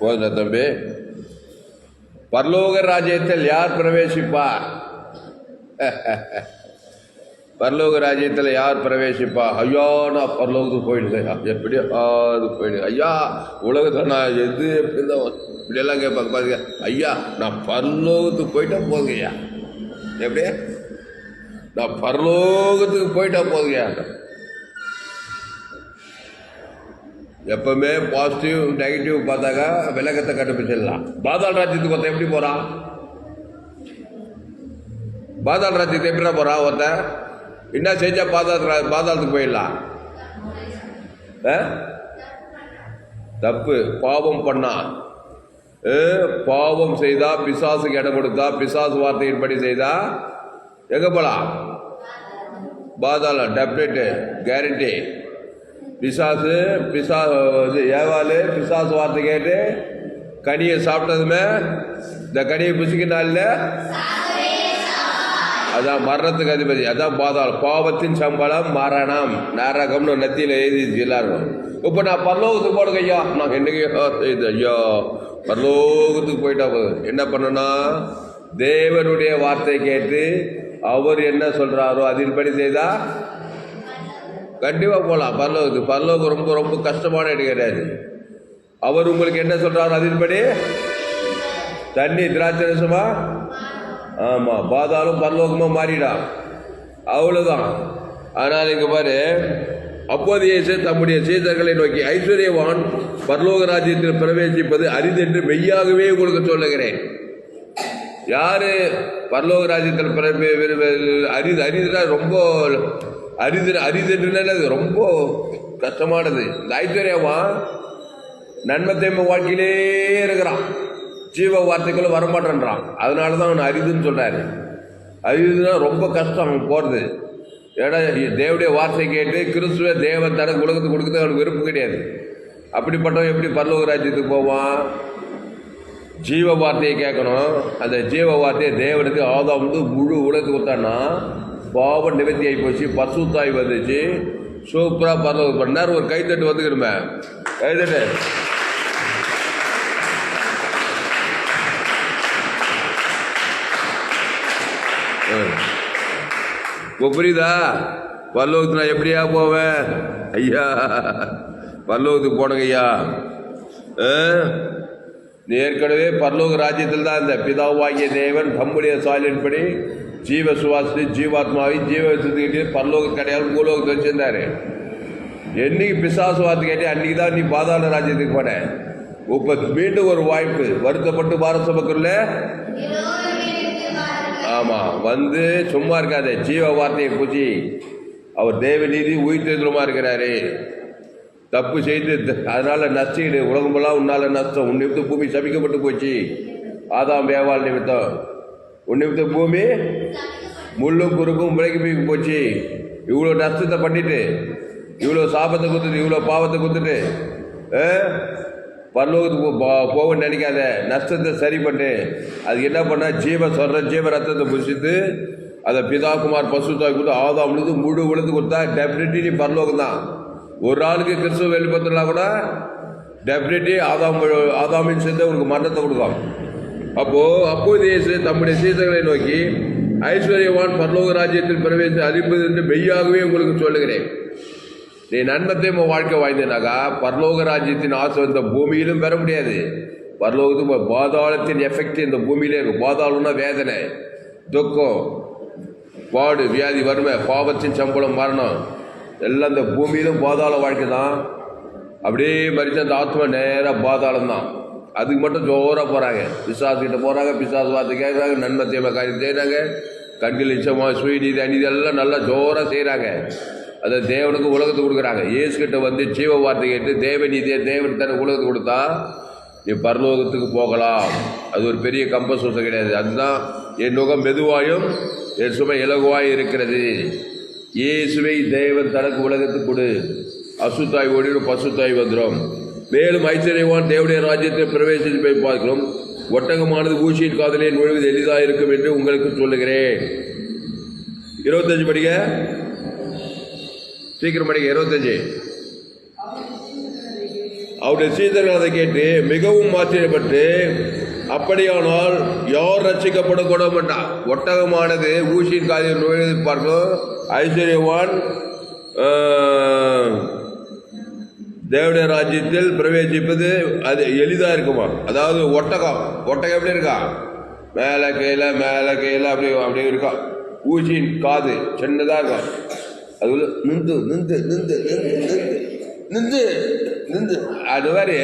போதுல தம்பி. பரலோக ராஜ்யத்தில் யார் பிரவேசிப்பார் பரலோக ராஜ்யத்தில் யார் பிரவேசிப்பா? ஐயா நான் பரலோகத்துக்கு போயிடுங்க எப்படியோ அது போயிடுங்க ஐயா உலகத்தில் நான் எது எப்படிதான் இப்படியெல்லாம் கேட்பாங்க. பாருங்க. ஐயா நான் பரலோகத்துக்கு போயிட்டா போங்கய்யா எப்படி? நான் பரலோகத்துக்கு போயிட்டா போதுங்க. எப்பவுமே பாசிட்டிவ் நெகட்டிவ் பார்த்தாக்கா விலகத்தை கண்டுபிடிச்சிடலாம். பாதாள ராஜ்யத்துக்கு ஒருத்தன் எப்படி போகிறான் பாதாள ராஜ்யத்தை எப்படிடா போகிறான் ஒருத்தன்? என்ன செஞ்சால் பாதாள பாதாளத்துக்கு போயிடலாம். ஆ? தப்பு. பாவம் பண்ணா. பாவம் செய்தா பிசாசுக்கு இடம் கொடுத்தா பிசாசு வார்த்தையின்படி செய்தா எங்க போலாம்? பாதாளம் டெப்லெட்டு கேரண்டி பிசாசு பிசா இது ஏவாலு பிசாசு வார்த்தை கேட்டு கனியை சாப்பிட்டதுமே இந்த கனியை பிசுக்கினால அதான் மரணத்துக்கு அதிபதி அதான் பாதாளம். பாவத்தின் சம்பளம் மரணம். நரகம்னு நத்தியில் எழுதி எல்லாருக்கும். இப்போ நான் பரலோகத்துக்கு போடுங்க ஐயா. நான் என்னைக்கு ஐயோ ஐயா? பரலோகத்துக்கு போயிட்டா போதும். என்ன பண்ணணும்? தேவனுடைய வார்த்தை கேட்டு அவர் என்ன சொல்றாரோ அதன்படி செய்தா? கண்டிப்பாக போகலாம் பரலோகத்துக்கு பரலோகம் ரொம்ப ரொம்ப கஷ்டமான இடம் கிடையாது. அவர் உங்களுக்கு என்ன சொல்கிறாரோ அதின்படி? தண்ணி திராட்சை ரசமா? ஆமாம் பாதாளும் பரலோகமாக மாறிடா. அவ்வளோதான் ஆனால் இங்கே பாரு அப்போது இயேசு தம்முடைய சீதர்களை நோக்கி ஐஸ்வர்யவான் பரலோக ராஜ்யத்தில் பிரவேசிப்பது அரிதென்று மெய்யாகவே உங்களுக்கு சொல்லுகிறேன். யாரு பரலோக ராஜ்யத்தில் பிறப்பு அரிது அரிதுனா ரொம்ப அரிது அரிதுன்றது அது ரொம்ப கஷ்டமானது. இந்த ஐஸ்வர்யவான் நன்மை தேம்ப வாழ்க்கையிலே இருக்கிறான். ஜீவ வார்த்தைக்குள்ள வரமாட்டேன்றான். அதனால தான் அவன் அரிதுன்னு சொல்றாரு. அரிதுன்னா ரொம்ப கஷ்டம் அவன் போகிறது ஏன்னா தேவடைய வார்த்தை கேட்டு கிறிஸ்துவ தேவன் தனக்கு உலகத்துக்கு கொடுக்குறது அவனுக்கு விருப்பம் கிடையாது. அப்படிப்பட்டவன் எப்படி பரலோக ராஜ்யத்துக்கு போவான்? ஜீவ வார்த்தையை கேட்கணும். அந்த ஜீவ வார்த்தையை தேவனுக்கு ஆதாம் வந்து முழு உலகத்துக்கு கொடுத்தான்னா பாவம் நிவர்த்தி ஆகி போச்சு பசுத்தாய் வந்துச்சு. சூப்பராக பரவ பண்ணார். ஒரு கைத்தட்டு வந்துக்கிடுமே கைத்தட்டு இப்போ புரியுதா? பல்லோகத்து நான் எப்படியா போவேன்? ஐயா பல்லோகத்துக்கு போனங்க ஐயா ஆ? ஏற்கனவே பரலோக ராஜ்யத்தில் தான் இந்த பிதாவாகிய தேவன் தம்முடைய சாலின்படி ஜீவ சுவாசி ஜீவாத்மாவை ஜீவ சுத்திக்கிட்டு பரலோக கிடையாது பூலோகத்தை வச்சிருந்தாரு. என்னைக்கு பிசாசு வார்த்தை கேட்டு அன்னைக்கு தான் நீ பாதாள ராஜ்யத்துக்கு போன. இப்போ மீண்டும் ஒரு வாய்ப்பு. வருத்தப்பட்டு பாரசபக்குள்ள ஆமாம் வந்து சும்மா இருக்காதே. ஜீவ வார்த்தையை பூச்சி அவர் தேவநீதி உயிர் உயிர்த்தெழுமா இருக்கிறாரு? தப்பு செய்து அதனால் அதனால நஷ்டீடு உலகமெல்லாம் உன்னால நஷ்டம். உன் நிமித்தம் பூமி சபிக்கப்பட்டு போச்சு. ஆதாம் வேவாள் நிமித்தம். உன் நிமித்தம் பூமி முள்ளும் குறுக்கும் முளைக்கு போய் போச்சு. இவ்வளோ நஷ்டத்தை பண்ணிட்டு இவ்வளோ சாபத்தை கொடுத்துட்டு இவ்வளோ பாவத்தை கொடுத்துட்டு ஆ? பரலோகத்துக்கு போ- போகணும்னு நினைக்காத. நஷ்டத்தை சரி பண்ணு. அது என்ன பண்ண ஜீவ சொல்ற ஜீவ ரத்தத்தை புசித்து அதை பிதாகுமார் தாய் கொடுத்து ஆதாம்லேருந்து முழு விழுந்து கொடுத்தா டெஃபினெட்லி நீ பரலோகம் தான் ஒரு ஆளுக்கு கிறிஸ்துவ வெளிப்பத்துலாம் கூட டெஃபினெட்லி ஆதாம் ஆதாமின் சேர்ந்து உங்களுக்கு மரணத்தை கொடுக்கும் அப்போ அப்போது இயேசு தம்முடைய சீசர்களை நோக்கி ஐஸ்வர்யவான் பரலோக ராஜ்யத்தில் பிரவேசி அறிப்பது என்று மெய்யாகவே உங்களுக்கு சொல்லுகிறேன். நீ நன்மத்தை உன் வாழ்க்கை வாய்ந்தனாக்கா பரலோக ராஜ்யத்தின் ஆசை இந்த பூமியிலும் பெற முடியாது. பரலோகத்துக்கு பாதாளத்தின் எஃபெக்ட் இந்த பூமியிலே இருக்கும் பாதாளம்னா வேதனை துக்கம் பாடு வியாதி வறுமை பாவத்தின் சம்பளம் மரணம். எல்லாம் இந்த பூமியிலும் பாதாள வாழ்க்கை தான். அப்படியே மறித்து அந்த ஆத்மா நேராக பாதாளம் தான். அதுக்கு மட்டும் ஜோராக போகிறாங்க பிசாசுக்கிட்ட போகிறாங்க பிசாசு வார்த்தை கேட்குறாங்க நன்மை தீமை காரியம் செய்கிறாங்க கண்கள் இச்சமா சுயநீதி அநீதி எல்லாம் நல்லா ஜோராக செய்கிறாங்க அதை தேவனுக்கு உலகத்துக்கு கொடுக்குறாங்க. இயேசு வந்து ஜீவ வார்த்தை கேட்டு தேவநீதியை தேவன் தனக்கு உலகத்துக்கு கொடுத்தா நீ பரலோகத்துக்கு போகலாம். அது ஒரு பெரிய கம்பஸ் கிடையாது. அதுதான் என் நுகம் மெதுவாயும் என் சுமை இலகுவாயும் இருக்கிறது. இயேசுவை தேவன் தனக்கு உலகத்துக்கு கொடு. அசுத்தாய் ஓடிடும் பசுத்தாய் வந்துடும் மேலும் ஐஸ்வர்யவான் தேவடைய ராஜ்யத்தை பிரவேசித்து போய் பார்க்கிறோம். ஒட்டகமானது ஊசியின் காதலே நுழைவது எளிதாக இருக்கும் என்று உங்களுக்கு சொல்லுகிறேன். இருபத்தஞ்சு படிக்க சீக்கிரம் படிக்க இருபத்தஞ்சு. அவருடைய சீதர்கள் அதை கேட்டு மிகவும் ஆச்சரியப்பட்டு அப்படியானால் யார் ரட்சிக்கப்படக்கூட மாட்டான் ஒட்டகமானது ஊசியின் காதில் நுழைப்பார்களோ ஐஸ்வர்யவான் தேவடைய ராஜ்யத்தில் பிரவேசிப்பது அது எளிதாக இருக்குமா? அதாவது ஒட்டகம். ஒட்டகம் எப்படி இருக்கா? மேலே கீழே மேலே கீழே அப்படி அப்படி இருக்கா. ஊசியின் காது சின்னதாக இருக்கும் அது நிந்து நிந்து நிந்து நிந்து நிந்து நிந்து நிந்து அது மாதிரி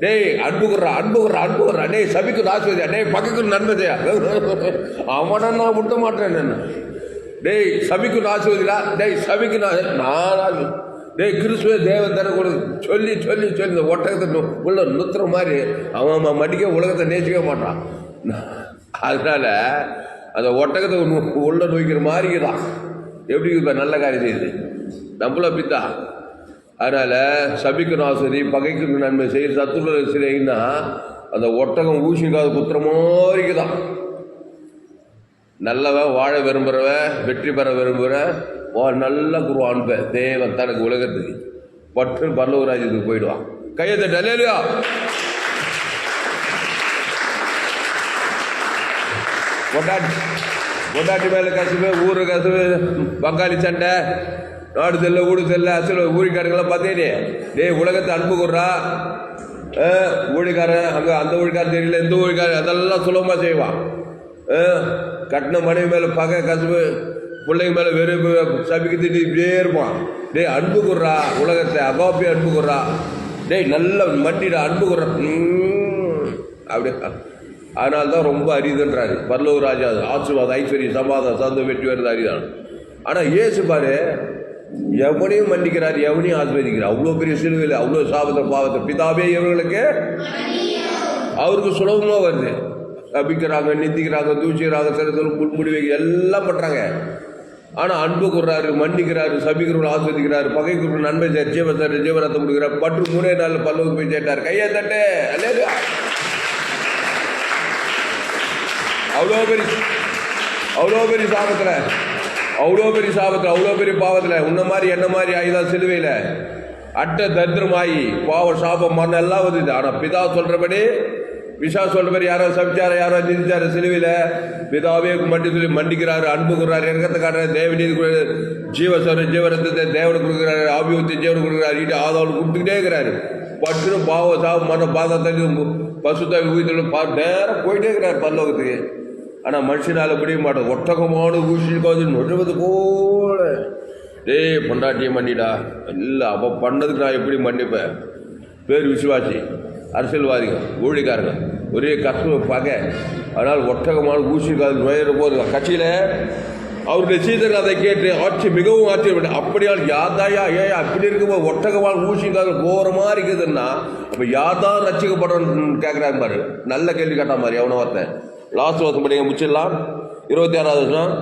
டேய் அன்புக்குறா அன்புக்குறா அன்புக்குறா டேய் சபிக்கு ஆஸ்வதியா டேய் பக்கத்துக்கு நன்மை செய்யா அவனை நான் விட்ட மாட்டேன் என்ன. டேய் சபிக்கு ஆஸ்வதிடா டேய் சபிக்கு நான் நான் டேய் கிறிஸ்துவ தேவன் தர சொல்லி சொல்லி சொல்லி இந்த ஒட்டகத்தை நு- உள்ள நுத்துற மாதிரி அவன் அவன் மடிக்க உலகத்தை நேசிக்க மாட்டான். அதனால அந்த ஒட்டகத்தை உள்ள நோய்க்கிற மாதிரி தான் எப்படி இப்போ நல்ல காரியம் செய்யுது? நம்மள பித்தா அதனால் சபிக்கணும் ஆசிரி பகைக்கு நன்மை செய்ய சத்துள்ள செய்யினா அந்த ஒட்டகம் ஊசிக்காத குத்துற மாதிரி தான் நல்லவன் வாழ விரும்புகிறவன் வெற்றி பெற விரும்புகிறேன் வா நல்ல குருவான்பேன் தேவன் தனக்கு உலகத்துக்கு பற்று பல்லவராஜ்யத்துக்கு போயிடுவான். கையை தட்டு அல்லேலூயா! பொட்டாட்டி பொண்டாட்டி மேலே கசுவு ஊரு கசுவு பங்காளி சண்டை நாடு செல்ல ஊடு செல்ல அசல் ஊழிக்காரங்களாம் பார்த்தேனே. டேய் உலகத்தை அன்பு கொடுறா? ஊழிக்காரன் அங்கே அந்த ஊழிக்காரன் தெரியல இந்த ஊழிக்காரன் அதெல்லாம் சுலபமாக செய்வான். ஆ, கட்டின மனைவி மேலே பகை கசுவு பிள்ளைங்க மேலே வெறுப்பு சபிக்கு திட்டி இப்படியே இருப்பான். டேய் அன்பு கொடுறா உலகத்தை அகாப்பி அன்பு கொடுறா. டேய் நல்ல மண்டிடா அன்பு கொடுறா. ம், அப்படி அதனால தான் ரொம்ப அரிதுன்றாரு. பரலூர் ராஜா ஆசீர்வாதம் ஐஸ்வர்யம் சமாதானம் சந்தம் வெற்றி வருது அரிதான். ஆனால் இயேசு பாரு எவனையும் மன்னிக்கிறார் எவனையும் ஆஸ்வதிக்கிறார் அவ்வளோ பெரிய சிலுவையில் அவ்வளோ சாபத்தை பாவத்தை பிதாவே இவர்களுக்கு அவருக்கு சுலபமாக வருது. தப்பிக்கிறாங்க நிந்திக்கிறாங்க தூச்சிக்கிறாங்க சிறத்தில் முன்முடி வைக்க எல்லாம் பண்ணுறாங்க ஆனால் அன்பு கூறுறாரு மன்னிக்கிறாரு சபிக்கிறவர்கள் ஆஸ்வதிக்கிறாரு பகைக்கு நன்மை சார் ஜீவசார் ஜீவரத்தை கொடுக்குறார். பற்று மூணே நாள் பல்லவுக்கு போய் சேர்த்தார். கையை தட்டு. அல்லது அவ்வளோ பெரிய அவ்வளோ பெரிய சாபத்தில் அவ்வளோ பெரிய சாபத்தில் அவ்வளோ பெரிய பாவத்தில் உன்ன மாதிரி என்ன மாதிரி ஆகிதான் சிலுவையில்? அட்ட தரித்திரமாயி பாவ சாபம் மரணம் எல்லாம் வந்துது ஆனால் பிதா சொல்கிறபடி விஷா சொல்கிறபடி யாரோ சபிச்சார யாரோ நிதிச்சாரு சிலுவையில் பிதாவே மண்டி சொல்லி மண்டிக்கிறாரு அன்பு கொடுறாரு இறக்கத்தை காட்டுறாரு தேவநீதி கொடுக்குறாரு ஜீவசோர ஜீவரத்தத்தை தேவனை கொடுக்குறாரு ஆபியத்தை தேவனை கொடுக்குறாரு இட்டு ஆதவனை கொடுத்துக்கிட்டே இருக்கிறாரு. பட்டுன்னு பாவ சாபம் மரணம் பாதத்தை பசுத்தாவி ஊதியில் பா நேரம் போயிட்டே இருக்கிறார் பல்லோகத்துக்கு ஆனால் மனுஷனால முடிய மாட்டோம். ஒட்டகமான ஊசிக்காது நுழைவது போல. டேய் பொண்டாட்டியை மன்னிடா. இல்லை அப்போ பண்ணதுக்கு நான் எப்படி மன்னிப்பேன்? பேர் விசுவாசி அரசியல்வாதிகள் ஊழிக்காரங்க. ஒரே கஷ்டம் பகை. அதனால் ஒட்டகமான ஊசிக்காது நுழையிற போது கட்சியில் அவருடைய சீதர்கள் அதை கேட்டு ஆட்சி மிகவும் ஆச்சரியப்பட்டு அப்படியால் யாதாயா ஏ அப்படி இருக்கும்போது ஒட்டகமான ஊசிக்காது போகிற மாதிரி இருக்குதுன்னா அப்போ யாதான் ரசிக்கப்படணும்னு கேட்குறாங்க பாரு. நல்ல கேள்வி கேட்டா மாதிரி அவனை ஒருத்தன் லாஸ்ட் வருஷம் படிங்க முடிச்சிடலாம். இருபத்தி ஆறாவது வருஷம்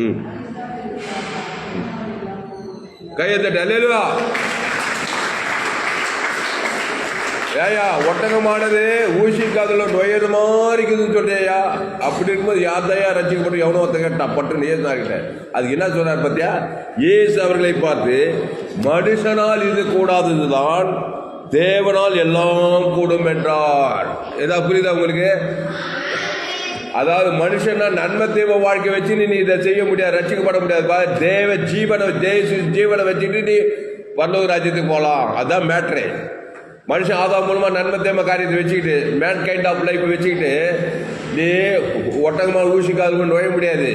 ம். கையை தட்டு அல்லேலுவா ஏயா ஒட்டகமானது ஊசி காதுல நுழையிற மாதிரி இருக்குதுன்னு சொல்றியா அப்படி இருக்கும்போது யார் தயா ரசிக்கப்பட்டு எவனோ ஒருத்த கேட்டான் பட்டு ஏசாகிட்ட அதுக்கு என்ன சொன்னார் பார்த்தியா ஏசு அவர்களை பார்த்து மனுஷனால் இது கூடாததுதான் தேவனால் எல்லாம் கூடும் என்றார். ஏதா புரியுதா உங்களுக்கு? அதாவது மனுஷனா நன்மை தெய்வ வாழ்க்கை வச்சு நீ இதை செய்ய முடியாது ரட்சிக்கப்பட முடியாது. தேவ ஜீவனை தேச ஜீவனை வச்சுட்டு நீ பரலோக ராஜ்யத்துக்கு போகலாம் அதுதான் மேட்ரு. மனுஷன் ஆதாம் மூலமாக நன்மை தேம காரியத்தை வச்சுக்கிட்டு மேன் கைண்ட் ஆஃப் லைஃப் வச்சுக்கிட்டு நீ ஒட்டகமாக ஊசிக்காது நுழைய முடியாது.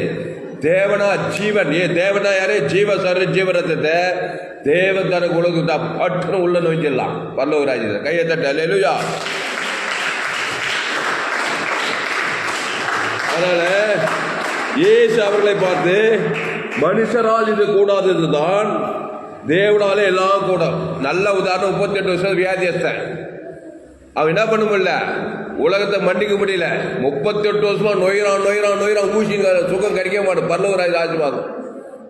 தேவனா ஜீவன். ஏ தேவனா யாரே? ஜீவ சர ஜீவரத்தத்தை தேவன் தர உலகம் தான் பட்டுன்னு உள்ள நோய்ச்சிடலாம் பல்லவ ராஜ்யத்தை. கையை தட்ட. அல்லேலூயா. அதனால இயேசு அவர்களை பார்த்து மனுஷரால் இது கூடாததுதான் தேவனாலே எல்லாம் கூடும். நல்ல உதாரணம் முப்பத்தி எட்டு வருஷம் வியாதியஸ்தன். அவன் என்ன பண்ண முடியல உலகத்தை மன்னிக்க முடியல. முப்பத்தி எட்டு வருஷமா நொய்கிறான் நொய்கிறான் நொய்கிறான் ஊசி சுகம் கிடைக்க மாட்டேன். பல்லவராஜ் ஆசீர்வாதம்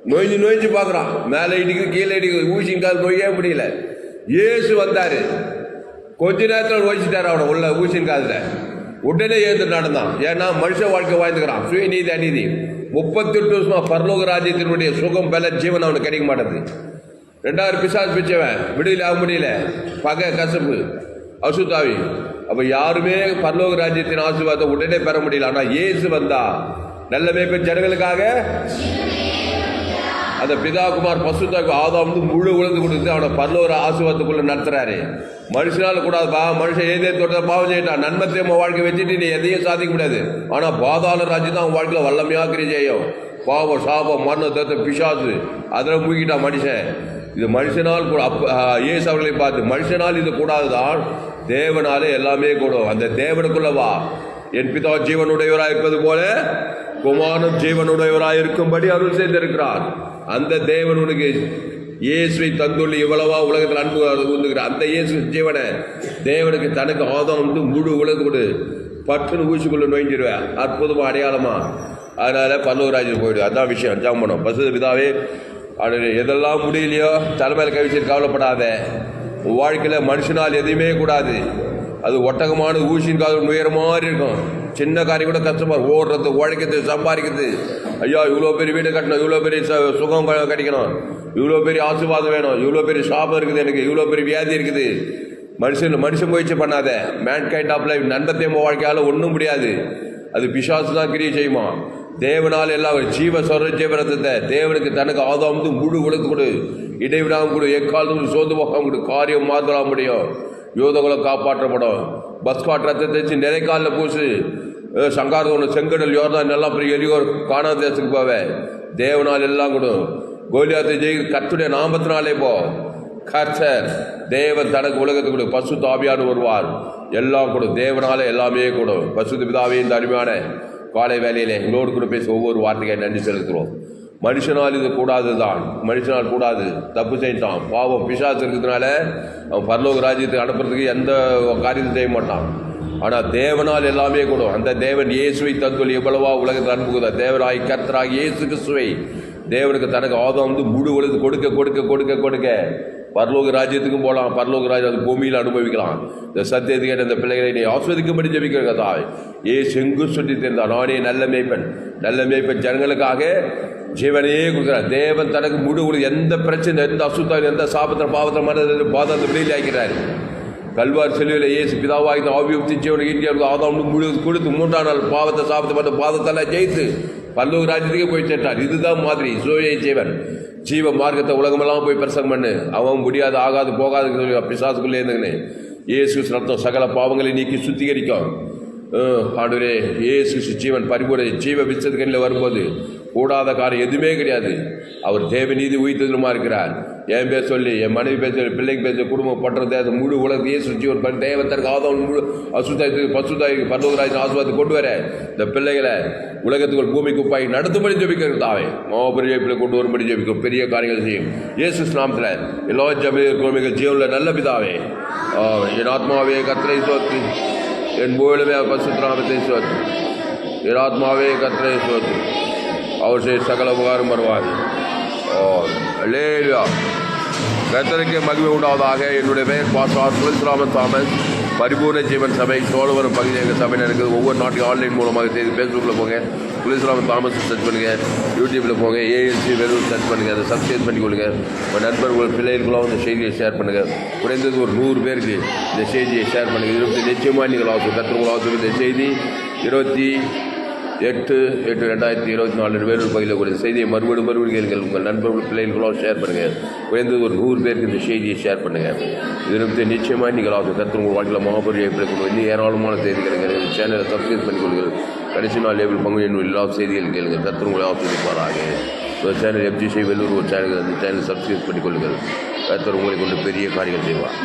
நொய்ஞ்சு நொய்ஞ்சு பார்க்குறான். மேலே இடிக்குது கீழே இடிக்குது ஊசிங்கால் நொய்யவே முடியல. இயேசு வந்தாரு. கொஞ்ச நேரத்தில் ஒழிச்சிட்டார் அவனை உள்ள ஊசின் காதில் உடனே எழுந்து நடந்தான். ஏன்னா மனுஷ வாழ்க்கை வாழ்ந்துக்கிறான். சுயநீதி அநீதி. முப்பத்தெட்டு வருஷமா பரலோக ராஜ்யத்தினுடைய சுகம் பல ஜீவன் அவனுக்கு கிடைக்க மாட்டேது ரெண்டாவது பிசாஸ் பிச்சவன். விடுதலை ஆக முடியல. பகை கசப்பு. அசுத்தாவி அப்போ யாருமே பரலோக ராஜ்யத்தின் ஆசீர்வாதத்தை உடனே பெற முடியல. ஆனால் இயேசு வந்தா. நல்ல மேய்ப்பன் ஜனங்களுக்காக? அந்த பிதா குமார் பசுத்தாக்கு ஆதாம் வந்து முழு உழந்து கொடுத்து அவனை பரலோர ஆசீர்வாதத்துக்குள்ள நடத்துறாரு. மனுஷனால கூடாதுப்பா மனுஷன் ஏதே தொட்ட பாவம் செய்யட்டான். நன்மை உன் வாழ்க்கை வச்சுட்டு நீ எதையும் சாதிக்க முடியாது ஆனால் பாதாள ராஜ்யம் தான் அவன் வாழ்க்கையில் வல்லமையாக கிரியை செய்யும். பாவம் சாபம் மரணம் தத்த பிசாசு. அதில் மூழ்கிட்டான் மனுஷன். இது மனுஷனால் கூட அப்ப ஏசு அவர்களை பார்த்து மனுஷனால் இது கூடாதுதான். தேவனாலே எல்லாமே கூடும் அந்த தேவனுக்குள்ள வா. என் பிதா ஜீவனுடையவராக இருப்பது போல குமாரன் ஜீவனுடையவராக இருக்கும்படி அருள் செய்திருக்கிறார். அந்த தேவன் உனக்கு இயேசுவை தந்துள்ளி இவ்வளவா உலகத்தில் அன்பு உந்துகிறார் அந்த இயேசு ஜீவனை தேவனுக்கு தனக்கு ஆதாரம் வந்து முழு உலகம் கொடு. பட்டுன்னு ஊசிக்குள்ள நோய்ஞ்சிருவேன் அற்புதமாக அடையாளமா. அதனால பல்லவராஜர் போயிடு. அதான் விஷயம். ஜாம் பண்ணோம் பசு பிதாவே அது எதெல்லாம் முடியலையோ தலைமையில் கவிச்சு கவலைப்படாத. உன் வாழ்க்கையில் மனுஷனால் எதுவுமே கூடாது. அது ஒட்டகமான ஊசியின் காது உயர மாதிரி இருக்கும். சின்ன காரியம் கூட கஷ்டமாக ஓடுறது உழைக்கிறது சம்பாதிக்கிறது. ஐயா இவ்வளோ பெரிய வீடு கட்டணும் இவ்வளோ பெரிய ச- சுகம் க- கிடைக்கணும். இவ்வளோ பெரிய ஆசீர்வாதம் வேணும். இவ்வளோ பெரிய சாபம் இருக்குது எனக்கு. இவ்வளோ பெரிய வியாதி இருக்குது. மனுஷன் மனுஷன் முயற்சி பண்ணாத. மேன் கைண்ட் ஆஃப் லைஃப் நண்பத்தையும் வாழ்க்கையால் ஒன்றும் முடியாது. அது பிசாசு தான் கிரியை செய்யுமா? தேவனால் எல்லாம் ஜீவ சொல்ற ஜீவரத்தை தேவனுக்கு தனக்கு ஆதாம் வந்து முழு உலக கொடு. இடைவிடாமல் கூட எக்காலத்தும் சோர்ந்து போகாம கொடு காரியம் மாற்ற முடியும். யோதகுல காப்பாற்றப்படும். பஸ் காட் ரத்தத்தை வச்சு நிறைக்காலில் பூசு அஹ் ஒன்று செங்கடல் யோர்தான் எல்லாம் பெரிய எலியோர் காணாத தேசத்துக்கு போவேன் தேவனால் எல்லாம் கூட. கோலியாத்தை ஜெயி கத்துடைய நாமத்தினாலே போ. கர்த்தர் தேவன் தனக்கு உலகத்துக்கு கொடு. பசு தாபியான்னு வருவார். எல்லாம் கொடு. தேவனால எல்லாமே கொடு. பசு பிதாவே இந்த அருமையான காலை வேலையிலே எங்களோடு கூட பேசி ஒவ்வொரு வார்த்தையை நன்றி செலுத்துகிறோம். மனுஷனால் இது கூடாது தான். மனுஷனால் கூடாது. தப்பு செய்யிட்டான் பாவம். பிசாசு இருக்கிறதுனால அவன் பரலோக ராஜ்யத்துக்கு அனுப்புறதுக்கு எந்த காரியத்தையும் செய்ய மாட்டான். ஆனால் தேவனால் எல்லாமே கூடும். அந்த தேவன் இயேசுவை தந்துள் எவ்வளவா உலகத்தில் அனுப்புகிறார் தேவராய் கர்த்தராக இயேசு கிறிஸ்துவை தேவனுக்கு தனக்கு ஆதம் வந்து முழு உலகத்து கொடுக்க கொடுக்க கொடுக்க கொடுக்க பரலோக ராஜ்யத்துக்கும் போகலாம் பரலோக ராஜ்யம் அது பூமியில் அனுபவிக்கலாம். இந்த சத்தியத்தை கேட்ட இந்த பிள்ளைகளை நீ ஆஸ்வதிக்கும்படி ஜபிக்கிற கதாய் ஏ செங்கு சொல்லி தெரிந்தா நானே நல்ல மேய்ப்பன். நல்ல மேய்ப்பன் ஜனங்களுக்காக ஜீவனையே கொடுக்குறார் தேவன் தனக்கு முழு உலகு எந்த பிரச்சனை எந்த அசுத்தம் எந்த சாபத்திரம் பாவத்திரம் மனதில் பாதத்தை வெளியில் ஆக்கிறார் கல்வார் செல்வியில் இயேசு பிதாவாகி ஆபியுக்தி ஜீவனை இந்தியாவுக்கு ஆதாம் முழு கொடுத்து மூன்றாம் நாள் பாவத்தை சாபத்தை மட்டும் பாதத்தெல்லாம் ஜெயித்து பல்லூர் ராஜ்யத்துக்கே போய் சேர்த்தார். இதுதான் மாதிரி சோயை ஜீவன். ஜீவ மார்க்கத்தை உலகமெல்லாம் போய் பிரசங்கம் பண்ணு. அவன் முடியாது ஆகாது போகாதுன்னு சொல்லி பிசாசுக்குள்ளே இருந்துங்கன்னு இயேசு ரத்தம் சகல பாவங்களை நீக்கி சுத்திகரிக்கும். அஹ், ஏசு இயேசு ஜீவன் பரிபூர ஜீவ விசத்துக்கண்ணில் வரும்போது கூடாத காரியம் எதுவுமே கிடையாது. அவர் தேவநீதி உயிர்த்ததுமா இருக்கிறார். என் பேர் சொல்லி என் மனைவி பேர் சொல்லி பிள்ளைங்க பேர் குடும்பம் பற்ற அது முழு உலகத்தையே சுற்றி ஒரு பண்ணி தேவத்தருக்கு ஆதவன் முழு அசுத்தாயத்துக்கு பசுத்தாய்க்கு பல்லவராஜ் ஆசுவாதத்தை கொண்டு வர. இந்த பிள்ளைகளை உலகத்துக்குள் பூமி குப்பாய் நடத்தும்படி ஜெபிக்கிறது தாவே மாபெரிய ஜெயிப்பில் கொண்டு வரும்படி ஜெபிக்கும் பெரிய காரியங்கள் செய்யும். இயேசு நாமத்தில் எல்லா ஜபிகள் கோமிகள் ஜீவனில் நல்ல பிதாவே. என் ஆத்மாவே கத்திரை சோத்து என் மூலமே பசுத்ராமத்தை சோத்து என் ஆத்மாவே கத்திரை சோத்து அவர் சகல உபகாரம் வருவார். லேலியா கத்தருக்கு மகிழ்வு உண்டாவதாக. என்னுடைய பெயர் பாஸ்டார் துளசிராமன் தாமஸ். பரிபூர்ண ஜீவன் சபை சோழவரம் பகுதி எங்கள் சபையில் இருக்குது ஒவ்வொரு நாட்டையும் ஆன்லைன் மூலமாக செய்து ஃபேஸ்புக்கில் போங்க. துளசிராமன் தாமஸ் சர்ச் பண்ணுங்கள் யூடியூப்பில் போங்க. ஏஎன்சி வெறும் சர்ச் பண்ணுங்கள் அதை சப்ஸ்கிரைப் பண்ணி கொடுங்க உங்கள் நண்பர்கள் பிள்ளைகளுக்கெல்லாம் இந்த செய்தியை ஷேர் பண்ணுங்கள் குறைந்தது ஒரு நூறு பேருக்கு இந்த செய்தியை ஷேர் பண்ணுங்கள் இருபத்தி நிச்சயமாக நீங்கள் ஆகும் கத்திரங்களாக இந்த செய்தி இருபத்தி எட்டு எட்டு ரெண்டாயிரத்தி இருபத்தி நாலு வேலூர் பகுதியில் குறித்த செய்தியை மறுபடியும் மறுபடியும் கேளுங்கள். உங்கள் நண்பர்கள் பிள்ளைகளோட ஷேர் பண்ணுங்கள் குறைந்தது ஒரு நூறு பேருக்கு இந்த செய்தியை ஷேர் பண்ணுங்கள் இதற்கு நிச்சயமாக நீங்கள் ஆகும் கற்று உங்கள் வாழ்க்கையில் மகாபுரிய கொண்டு இன்னும் ஏராளமான செய்திகள் கிடைக்கிறது சேனலை சப்ஸ்கிரைப் பண்ணி கடைசி நாள் லேபிள் பங்கு என்னும் எல்லா செய்திகள் கேளுங்கள். கற்று உங்களை ஆசிரியப்பாராக ஒரு சேனல் எஃப்ஜிசி வெள்ளூர் ஒரு சேனல் அந்த சேனல் சப்ஸ்கிரைப் பண்ணி கொள்ளுங்கள். உங்களை கொண்டு பெரிய காரியங்கள் செய்வார்.